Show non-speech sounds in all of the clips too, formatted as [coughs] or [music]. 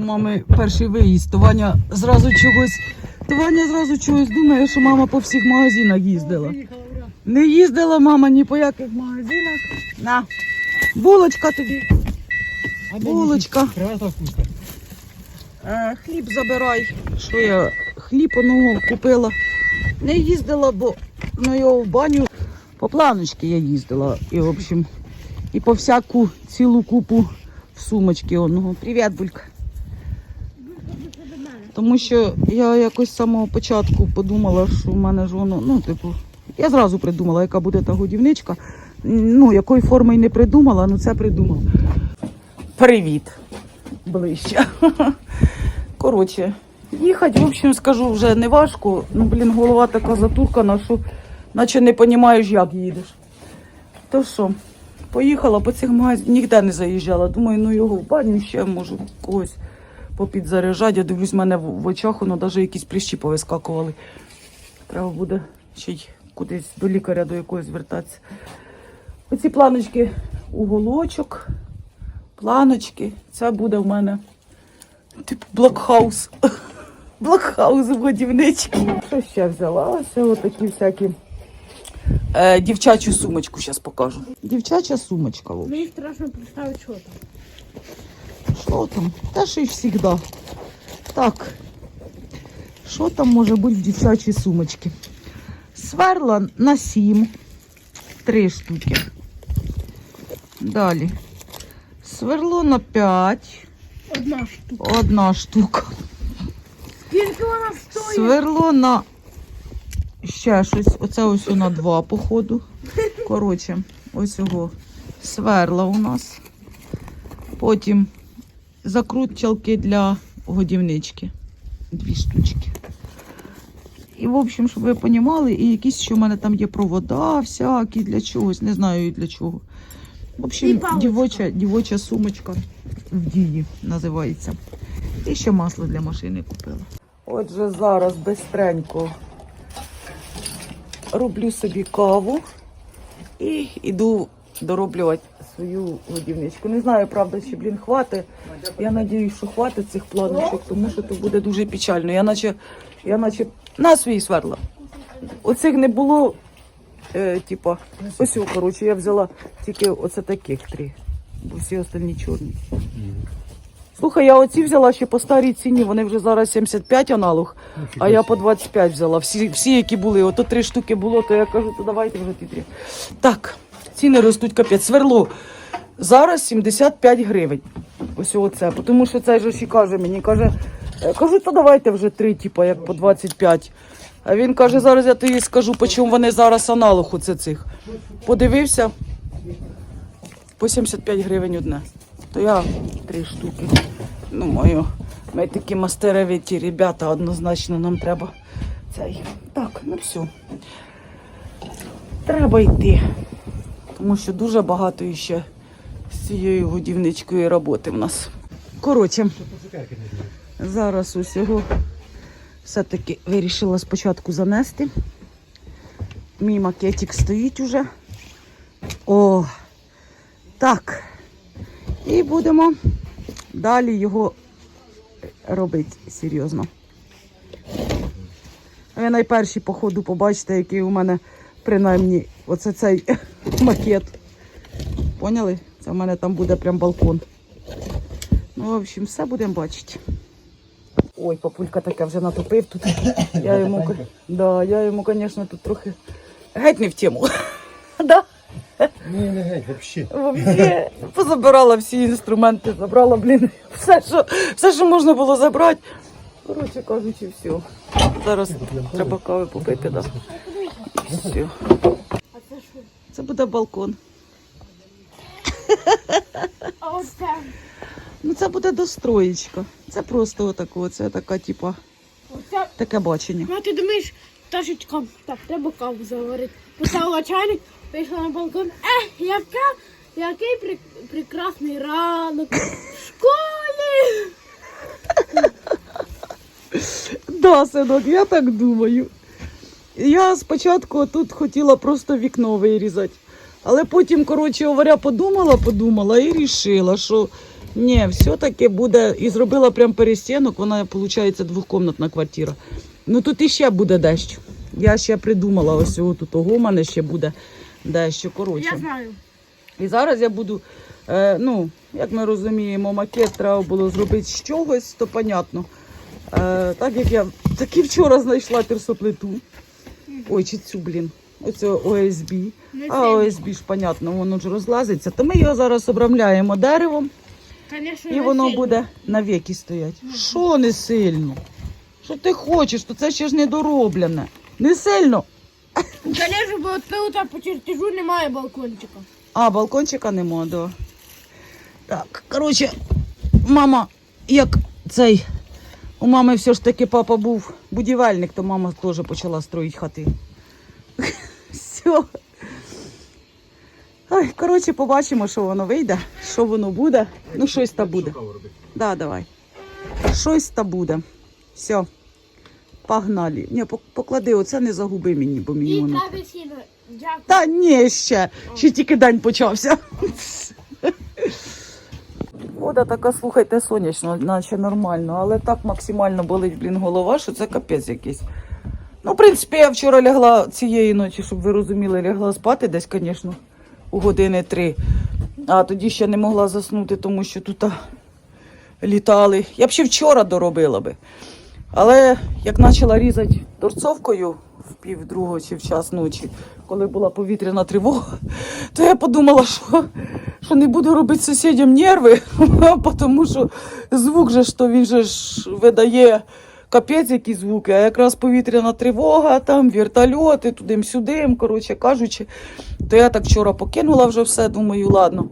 мами перший виїзд, то Ваня зразу чогось. То Ваня зразу чогось думає, що мама по всіх магазинах їздила. Не їздила мама ні по яких магазинах. На. Булочка тобі. Булочка. Е, хліб забирай. Що я хліб оного купила. Не їздила, бо ну, його в баню. По планочки я їздила. І, в общем, і по всяку цілу купу в сумочки одного. Привіт, Булька. Тому що я якось з самого початку подумала, що в мене ж воно, ну, типу, я зразу придумала, яка буде та годівничка. Ну, якої форми й не придумала, ну це придумала. Привіт. Ближче. [laughs] Коротше, їхати, в общем, скажу, вже не важко. Ну, блін, голова така затуркана, що наче не розумієш, як їдеш. То що, поїхала по цих магазинах, ніде не заїжджала. Думаю, ну його в баню ще можу когось попідзаряджати. Я дивлюсь, в мене в, очах, воно навіть якісь пліщі повискакували. Треба буде ще й кудись до лікаря до якогось звертатися. Оці планочки уголочок, планочки. Це буде в мене типу блокхаус. [laughs] Блокхаус годівничці. Що ще взяла? Ось отакі всякі. Е, дівчачу сумочку зараз покажу. Дівчача сумочка. Мені страшно представити, що там. Що там? Та що й завжди. Так. Що там може бути в дівчачій сумочці? Сверла на 7. Три штуки. Далі. Сверло на 5. Одна штука. Одна штука. Скільки вона стоїть? Сверло на ще щось. Оце ось на 2, походу. Коротше, ось його сверла у нас. Потім закрутчалки для годівнички. Дві штучки. І, в общем, щоб ви розуміли, і якісь, що в мене там є провода всякі для чогось, не знаю і для чого. В общем, дівоча, дівоча сумочка в дії називається. І ще масло для машини купила. Отже, зараз бистренько роблю собі каву і йду дороблювати свою годівничку. Не знаю, правда, чи блін хватить. Я надіюсь, що хватить цих планочок, тому що то буде дуже печально. Я наче, я наче на свій сверла. Оцих не було. Е, типа, ось, коротше, я взяла тільки оце таких три, бо всі остальні чорні. Слухай, я оці взяла ще по старій ціні, вони вже зараз 75 аналог, а я по 25 взяла. Всі, всі які були, ото три штуки було, то я кажу, то давайте вже ті три. Так, ціни ростуть капець. Сверло. Зараз 75 гривень. Ось оце. Тому що цей же ще каже мені, каже, е, кажу, то давайте вже три, типу, як по 25. А він каже, зараз я тобі скажу, по чому вони зараз аналог оце цих. Подивився, по 75 гривень одне. То я три штуки. Ну, мою. Ми такі мастеровиті ребята, однозначно нам треба цей. Так, ну все. Треба йти. Тому що дуже багато іще з цією годівничкою роботи в нас. Коротше, зараз усього все-таки вирішила спочатку занести. Мій макетик стоїть уже. О, так. І будемо далі його робити серйозно. Ви найперші, по ходу, побачите, який у мене принаймні оце цей [laughs] макет. Поняли? Це в мене там буде прям балкон. Ну, в общем, все будемо бачити. Ой, папулька таке вже натопив тут. [coughs] Я йому, да, я йому, звісно, тут трохи геть не в тему. [laughs] Да? Ні, не геть, взагалі. Вообще, позабирала всі інструменти, забрала, блін, все, що, все, що можна було забрати. Коротше кажучи, все. Зараз треба кави попити, да. Все. Це буде балкон. А оце. Ну це буде достроєчка. Це просто отако, це така, типа, Оце. таке бачення. Ну, а ти думаєш, Ташечка, так, треба каву заварити. Поставила чайник, вийшла на балкон. Е, яка, який при, прекрасний ранок. В школі. [laughs] Да, синок, я так думаю. Я спочатку тут хотіла просто вікно вирізати. Але потім, коротше говоря, подумала, подумала і рішила, що Ні, все-таки буде. І зробила прям перестінок, вона, виходить, двохкомнатна квартира. Ну тут іще буде дещо. Я ще придумала ось тут того, у мене ще буде дещо. Коротше. Я знаю. І зараз я буду, е, ну, як ми розуміємо, макет треба було зробити з чогось, то понятно. Е, так як я таки вчора знайшла терсоплиту. Ой, чи цю, блін, оцю ОСБ. А. ОСБ ж, понятно, воно ж розлазиться. То ми його зараз обрамляємо деревом Конечно, і не воно сильно. буде навіки стоять. Що не сильно? Що ти хочеш? То це ще ж недороблене. Не сильно. Конечно, бо тут по чертежу немає балкончика. А, балкончика нема, да. Так, коротше, мама, як цей. У мами все ж таки папа був будівельник, то мама теж почала строїти хати. [laughs] Все. Ой, коротше, побачимо, що воно вийде, що воно буде. Ну, щось та буде. Да, давай. Щось та буде. Все. Погнали. Ні, поклади, оце не загуби мені, бо мені воно. Дякую. Та ні, ще. Ще тільки день почався. [laughs] Вода така, слухайте, сонячна, наче нормально, але так максимально болить, блін, голова, що це капець якийсь. Ну, в принципі, я вчора лягла цієї ночі, щоб ви розуміли, лягла спати десь, звісно, у години три. А тоді ще не могла заснути, тому що тут літали. Я б ще вчора доробила би. Але як почала різати торцовкою пів другого чи в час ночі, коли була повітряна тривога, то я подумала, що, що не буду робити сусідям нерви, [laughs] тому що звук же то він же ж видає капець які звуки, а якраз повітряна тривога, там вертольоти, туди-сюди, коротше кажучи, то я так вчора покинула вже все, думаю, ладно.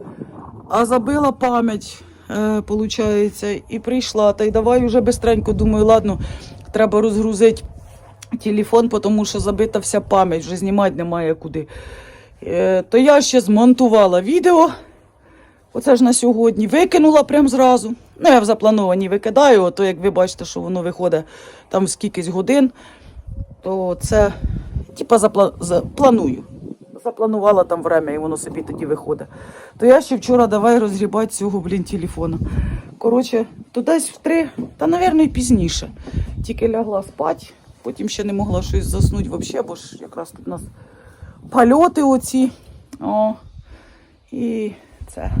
А забила пам'ять, е, і прийшла. Та й давай вже бистренько думаю, ладно, треба розгрузити телефон, тому що забита вся пам'ять, вже знімати немає куди. Е, то я ще змонтувала відео. Оце ж на сьогодні викинула прям зразу. Ну, я в заплановані викидаю, то як ви бачите, що воно виходить там скількись годин, то це типа запла... за- планую. Запланувала там время, і воно собі тоді виходить. То я ще вчора давай розгрібати цього, блін, телефона. Коротше, то десь в три, та, і пізніше. Тільки лягла спати, потім ще не могла щось заснути взагалі, бо ж якраз тут у нас польоти оці. О, і це.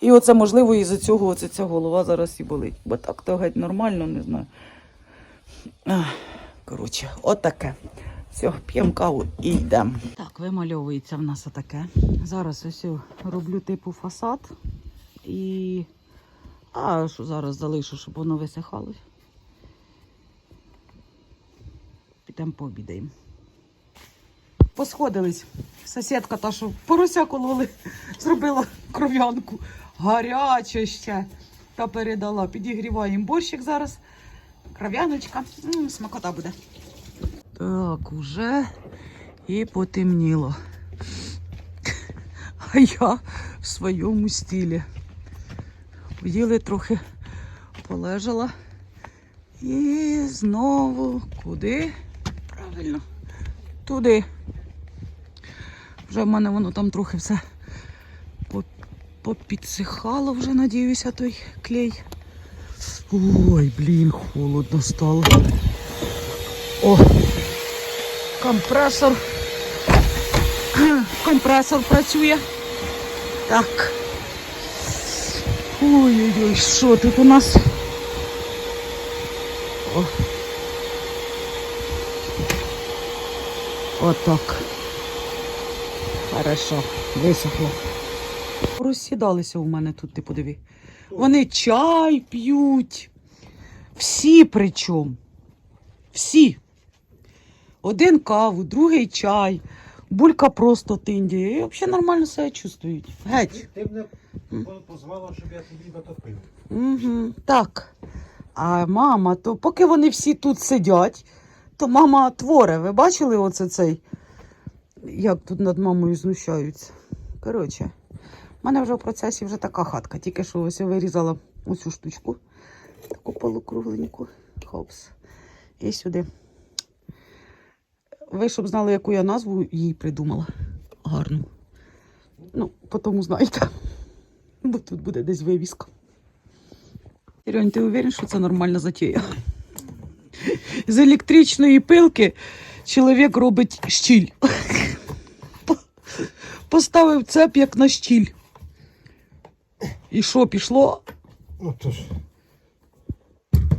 І оце, можливо, із-за цього оце ця голова зараз і болить. Бо так то геть нормально, не знаю. Коротше, отаке. Все, п'ємо каву і йдемо. Так, вимальовується в нас отаке. Зараз ось роблю типу фасад. І. А що зараз залишу, щоб воно висихало. Підемо пообідаємо. Посходились. Сусідка та, що порося кололи, [laughs] зробила кров'янку. Гаряче ще. Та передала. Підігріваємо борщик зараз. Кров'яночка. Смакота буде. Так, уже і потемніло. [laughs] А я в своєму стилі. Поїли трохи, полежала. І знову куди? Правильно, туди. Вже в мене воно там трохи все попідсихало вже, надіюся, той клей. Ой, блін, холодно стало. О, компресор. [clears throat] Компресор працює. Так. Ой-ой-ой, що тут у нас? О. Отак. Хорошо, висохло. Розсідалися у мене тут, ти подиви. Вони чай п'ють. Всі причому. Всі. Один каву, другий чай, булька просто тиндіє. І взагалі нормально себе чувствують. Геть. Ти б мене позвала, щоб я тобі натопив. Угу. Так. А мама, то поки вони всі тут сидять, то мама творе. Ви бачили оце цей? Як тут над мамою знущаються? Коротше, в мене вже в процесі вже така хатка. Тільки що ось я вирізала оцю штучку. Таку полукругленьку. Хопс. І сюди. Ви щоб знали, яку я назву їй придумала. Гарну. Ну, потім знаєте. Бо тут буде десь вивіска. Ірень, ти уверен, що це нормальна затія? З електричної пилки чоловік робить щіль. Поставив цеп як на щіль. І що, пішло? Ну то ж.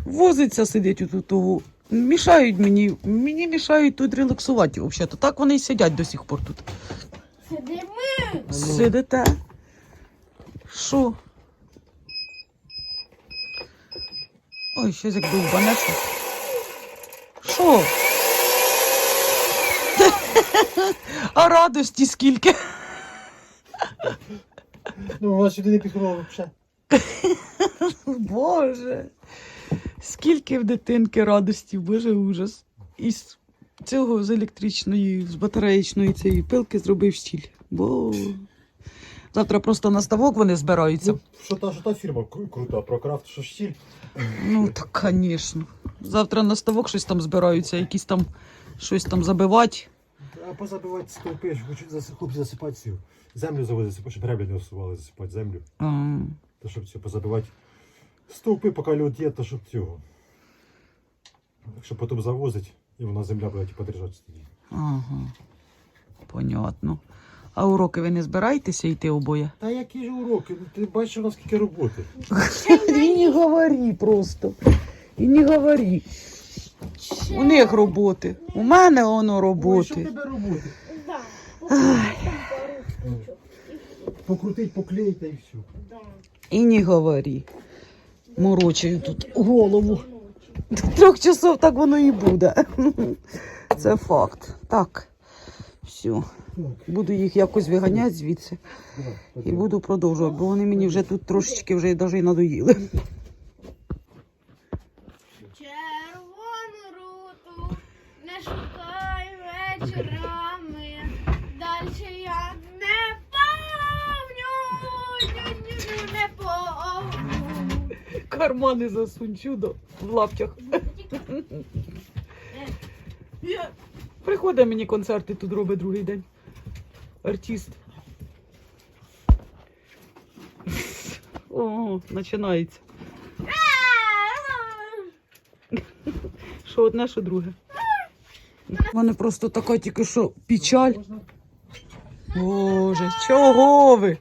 Возиться сидить у того. Мішають мені, мені мішають тут релаксувати взагалі. Так вони й сидять до сих пор тут. Сидимо. Сидите. Що? Ой, щось як довбане. Що? А радості скільки. Ну, у вас сюди не підходило взагалі. Боже. Скільки в дитинки радості, боже ужас. Із цього з електричної, з батареїчної цієї пилки зробив стіль. Бо завтра просто на ставок вони збираються. Ну, що та, що та фірма кру- крута, прокрафт, що штіль. Ну, так, звісно. Завтра на ставок щось там збираються, якісь там щось там забивати. А позабивати стовпи, ж хочуть засипати цю. Землю заводити, засипати, щоб греблі не усували, засипати землю. А, То щоб це позабивати стовпи, поки льод є, то щоб цього. Щоб потім завозить, і вона земля буде типу, держатися тоді. ага. Понятно. А уроки ви не збираєтеся йти обоє? Та які ж уроки? Ну, Ти бачиш, у нас скільки роботи. [laughs] І не говори просто. І не говори. У них роботи. У мене воно Ой, що в роботи. тебе роботи? Да. Покрутить, поклеїти і все. І не говори. Морочаю тут голову. До трьох часов так воно і буде. Це факт. Так. Все. Буду їх якось виганяти звідси і буду продовжувати, бо вони мені вже тут трошечки вже навіть і надоїли. Червону руту не шукай вечорами. Дальше я не помню, не помню. Кармани засунь чудо в лаптях. Приходить мені концерти тут робить другий день. Артист. О, починається. Що одне, що друге. У мене просто така тільки що печаль. Боже, чого ви?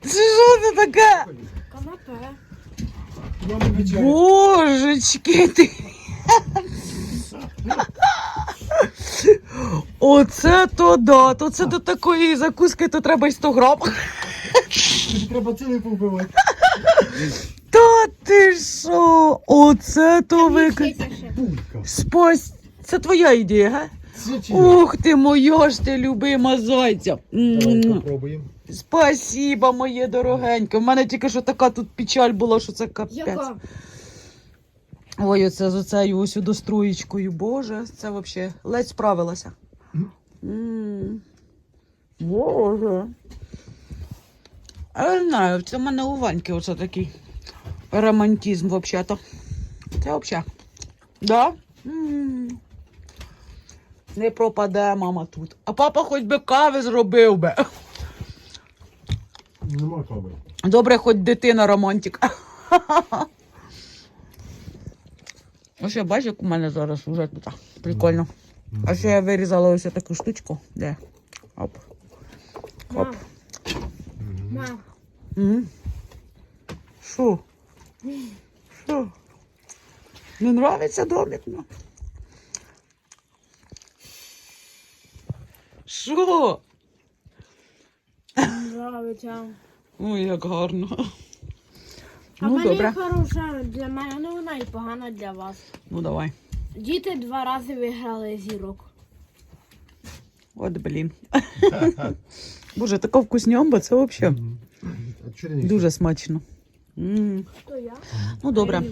Це що це таке? Канапе. Божечки ти. Оце то да, то це до такої закуски, то треба й 100 грам. Тобі [laughs] треба цілий повбивати. Та ти що? Оце то ви. Вчися ще. Це твоя ідея, га? Ух ти, моя ж ти любима зайця. Давай попробуємо. Спасіба, моє дорогеньке. У мене тільки що така тут печаль була, що це капець. Яка? Ой, оце з оцею ось достроєчкою. Боже, це взагалі ледь справилася. Боже. Я не знаю, це в мене у Ваньки оце такий романтизм взагалі-то. Це взагалі. Да? М. Не пропаде мама тут. А папа хоч би кави зробив би. Нема кави. Добре, хоч дитина романтик. Ось я бачу, як у мене зараз вже тут прикольно. А ще я вирізала ось таку штучку. Де? Оп. Оп. Мам. М. Що? Що? Не нравиться домик? Що? Нравиться. Ой, як гарно. А Ну, мене добре. хороша для мене, ну вона і погана для вас. Ну, давай. Діти два рази виграли зірок. От блін. [laughs] Боже, така вкуснямба, це взагалі дуже смачно. М. Я? Ну, добре,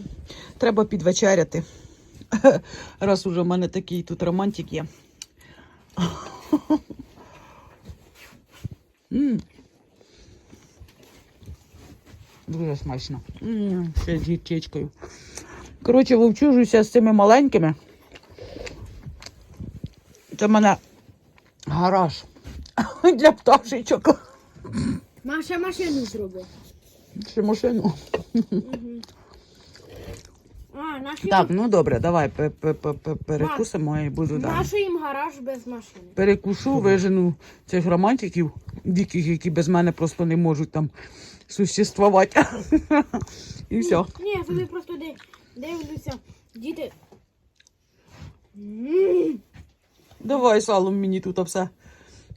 треба підвечеряти. [laughs] Раз уже в мене такий тут романтик є. [laughs] М. Дуже смачно. М, Ще з гірчичкою. Коротше, вовчужуся з цими маленькими. Це в мене гараж [laughs] для пташечок. Маша машину зробив. Ще машину. Мгм. А, наші, Так, ну добре, давай пе- пе- пе- пе- перекусимо і буду далі. наші їм гараж без машини. Перекушу, вижену цих романтиків, диких, які без мене просто не можуть там существувати. [laughs] І все. Ні, собі просто ди- дивлюся. Діти. М, Давай салом мені тут все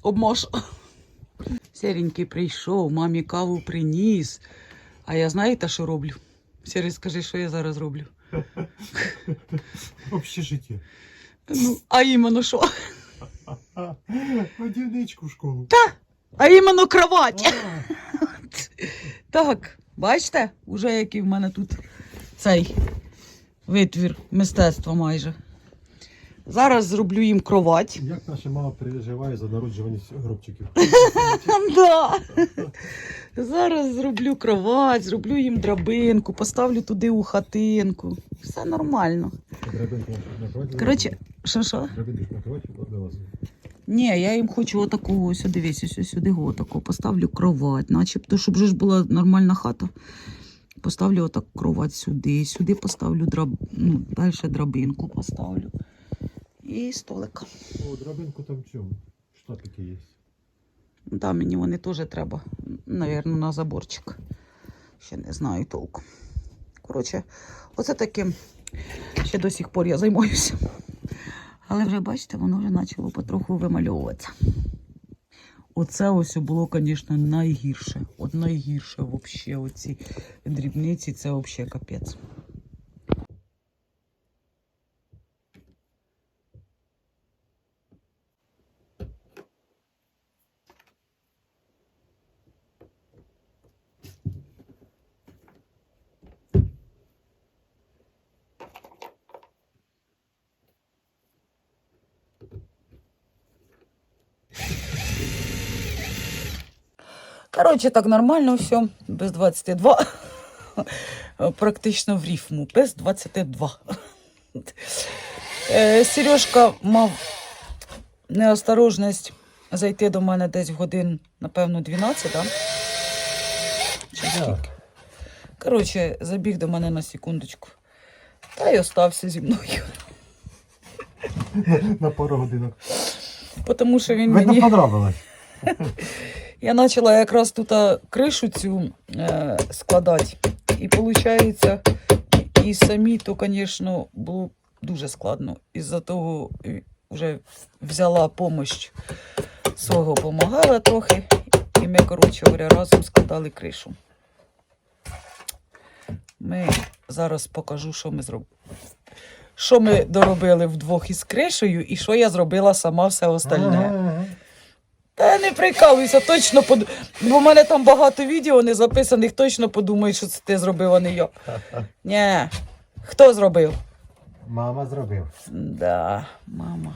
обмаш. Серенький прийшов, мамі каву приніс. А я знаєте, що роблю? Сірий, скажи, що я зараз роблю. Общежиття. Ну, а іменно що? Годівничку в школу. Та, А іменно кровать. Так, бачите, уже який в мене тут цей витвір мистецтва майже. Зараз зроблю їм кровать. Як наша мама переживає за народжування гробчиків. Да. Зараз зроблю кровать, зроблю їм драбинку, поставлю туди у хатинку. Все нормально. Коротше, що що? Драбинку вас. Ні, я їм хочу отакого, ось дивись, ось сюди отако. Поставлю кровать, начебто, щоб вже ж була нормальна хата. Поставлю отак кровать сюди, сюди поставлю драб... ну, далі драбинку поставлю. І столик. О, драбинку там в цьому. Штапики є. Да, мені вони теж треба, навірно, на заборчик. Ще не знаю толком. Коротше, оце таким ще до сих пор я займаюся. Але вже бачите, воно вже почало потроху вимальовуватися. Оце ось було, звісно, найгірше. От найгірше взагалі. Оці дрібниці це взагалі капець. Коротше, так нормально все, без 22. Практично в рифму, без 22. Е, Сережка мав неосторожність зайти до мене десь в годин, напевно, 12, да? Чи скільки? Коротше, забіг до мене на секундочку. Та й остався зі мною. На пару годинок. Тому що він мені. понравилось. [laughs] Я почала якраз тут кришу цю е, складати. І виходить, і самі, то, звісно, було дуже складно. Із-за того вже взяла допомогу свого, допомагала трохи. І ми, коротше говоря, разом складали кришу. Ми зараз покажу, що ми зробили. Що ми доробили вдвох із кришею, і що я зробила сама все остальне. Прикалуйся, точно под... Бо в мене там багато відео не записаних, точно подумають, що це ти зробив, а не я. Ні. Хто зробив? Мама зробив. Да, мама.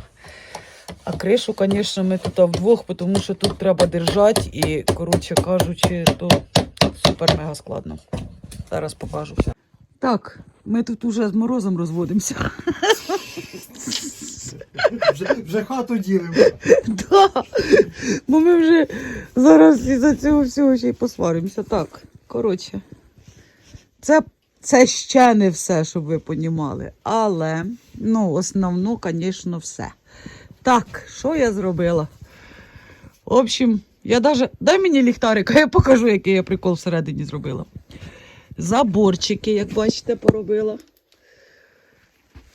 А кришу, звісно, ми тут вдвох, тому що тут треба держати і, коротше кажучи, то супер мега складно. Зараз покажу. Так, ми тут уже з морозом розводимося. Вже, хату ділимо. Да. Бо ми вже зараз із-за цього всього ще й посваримося. Так, коротше, це, це ще не все, щоб ви понімали. Але, ну, основно, звісно, все. Так, що я зробила? В общем, я даже. Дай мені ліхтарика, я покажу, який я прикол всередині зробила. Заборчики, як бачите, поробила.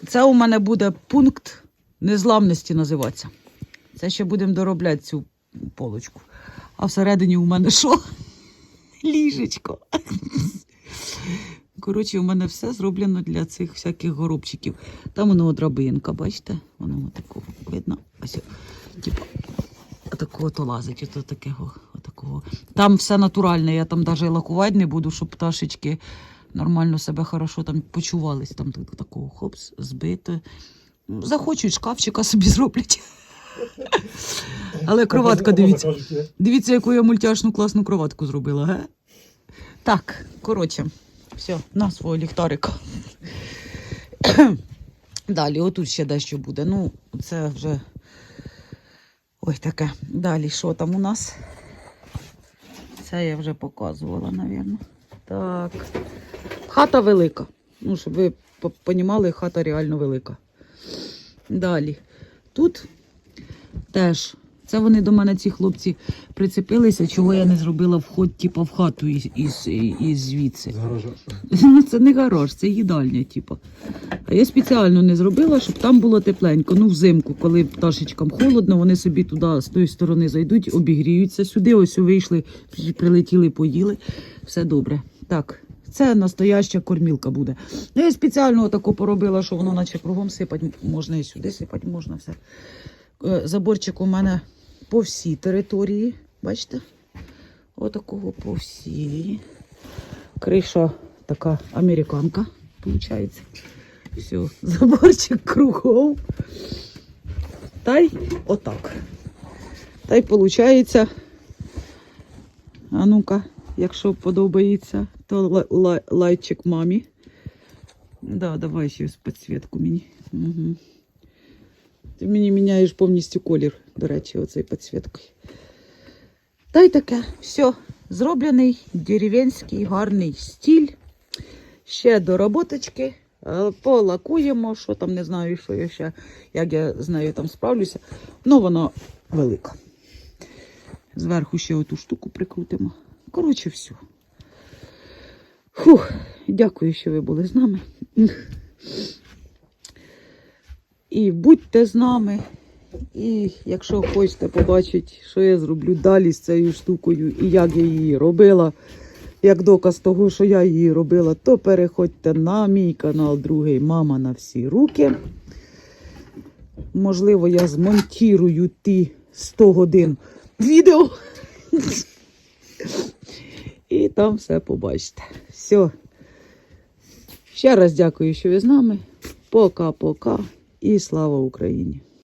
Це у мене буде пункт незламності називатися. Це ще будемо доробляти цю полочку. А всередині у мене що? Ліжечко. Коротше, у мене все зроблено для цих всяких горобчиків. Там воно драбинка, бачите? Воно такого видно. Ось, типу, такого то лазить, ото такого, отакого. Там все натуральне, я там навіть лакувати не буду, щоб пташечки нормально себе хорошо там почувались. Там такого хопс, збито. Захочуть, шкафчика собі зроблять. Але кроватка, дивіться. Дивіться, яку я мультяшну класну кроватку зробила, ге? Так, коротше, все, на свого ліхтарика. Далі, отут ще дещо буде. Ну, це вже. Ой, таке. Далі, що там у нас? Це я вже показувала, напевно. Так. Хата велика. Ну, щоб ви понімали, хата реально велика. Далі. Тут теж. Це вони до мене, ці хлопці, прицепилися, чого я не зробила вход, типу, в хату із, із, із звідси. Ну, це не гараж, це їдальня, типу. А я спеціально не зробила, щоб там було тепленько. Ну, взимку, коли пташечкам холодно, вони собі туди з тої сторони зайдуть, обігріються сюди. Ось вийшли, прилетіли, поїли. Все добре. Так, це настояща кормілка буде. Ну, я спеціально отако поробила, що воно наче кругом сипати можна і сюди сипати можна все. Е, Заборчик у мене по всій території. Бачите? Отакого по всій. Криша така американка, виходить. Все, заборчик кругом. Та й отак. Та й виходить. А ну-ка, якщо подобається, то лай- лай- лайчик мамі. Да, давай ще підсвітку мені. Угу. Ти мені міняєш повністю колір, до речі, оцей підсвіткою. Та й таке, все, зроблений дерев'янський гарний стіль. Ще до роботочки. е, Полакуємо, що там, не знаю, що я ще, як я з нею там справлюся. Ну, воно велика. Зверху ще оту штуку прикрутимо. Коротше, все. Фух, дякую, що ви були з нами. І будьте з нами. І якщо хочете побачити, що я зроблю далі з цією штукою і як я її робила, як доказ того, що я її робила, то переходьте на мій канал Другий Мама на всі руки. Можливо, я змонтірую ті 100 годин відео. І там все побачите. Все. Ще раз дякую, що ви з нами. Пока-пока. І слава Україні!